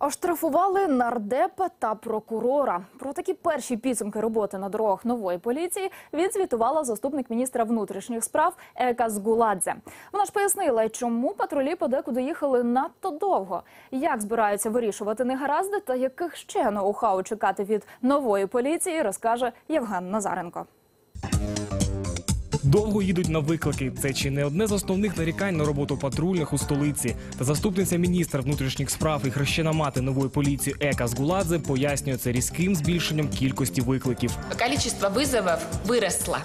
Оштрафували нардепа та прокурора. Про такі перші підсумки роботи на дорогах нової поліції відзвітувала заступник міністра внутрішніх справ Ека Згуладзе. Вона ж пояснила, чому патрулі подекуди їхали надто довго, як збираються вирішувати негаразди та яких ще ноу-хау чекати від нової поліції, розкаже Євген Назаренко. Довго їдуть на виклики. Це чи не одне з основних нарікань на роботу патрульних у столиці. Та заступниця міністра внутрішніх справ і хрещена мати нової поліції Ека Згуладзе пояснює це різким збільшенням кількості викликів. Кількість визовів выросло.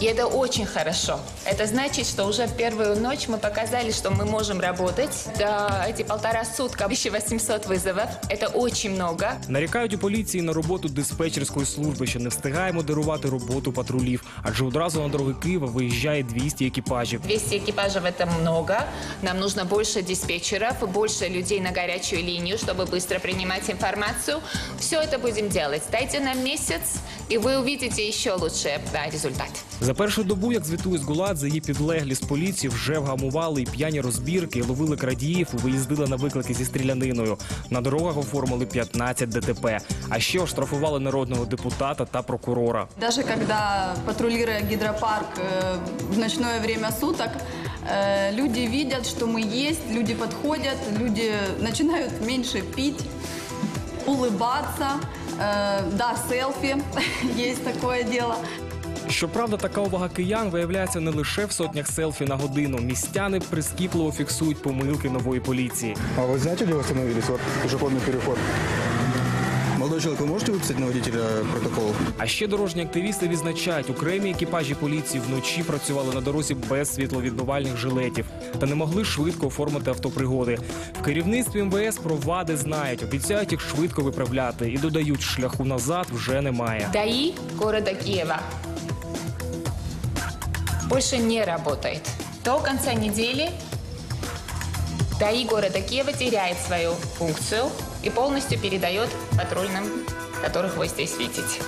И это очень хорошо. Это значит, что уже в первую ночь мы показали, что мы можем работать. Да, эти полтора сутка, 1800 вызовов. Это очень много. Нарікають у поліції на роботу диспетчерської служби, що не встигає модерувати роботу патрулів, адже одразу на дороги Києва виїжджає 200 екіпажів. 200 экипажев это много. Нам нужно больше диспетчеров, больше людей на горячую линию, чтобы быстро принимать информацию. Все это будем делать. Дайте нам месяц, и вы увидите еще лучший да, результат. За першу добу, як звітує Згуладзе, її підлеглі з поліції вже вгамували і п'яні розбірки, ловили крадіїв і виїздили на виклики зі стріляниною. На дорогах оформили 15 ДТП. А ще оштрафували народного депутата та прокурора. Даже когда патрулируя гидропарк э, в ночное время суток, э, люди видят, что мы есть, люди подходят, люди начинают меньше пить, улыбаться. Э, Да, селфи, есть такое дело. Щоправда, така увага киян виявляється не лише в сотнях селфі на годину. Містяни прискіпливо фіксують помилки нової поліції. А вы знаете, где вы остановились? Вот пешеходный переход. Молодой человек, вы можете выписать на водителя протокол? А ще дорожні активісти відзначають, окремі екіпажі поліції вночі працювали на дорозі без світловідбивальних жилетів та не могли швидко оформити автопригоди. В керівництві МВС про вади знають, обіцяють їх швидко виправляти і додають, шляху назад вже немає. ДАИ города Киева больше не работает. До конца недели ДАИ города Киева теряет свою функцию и полностью передает патрульным, которых вы здесь видите.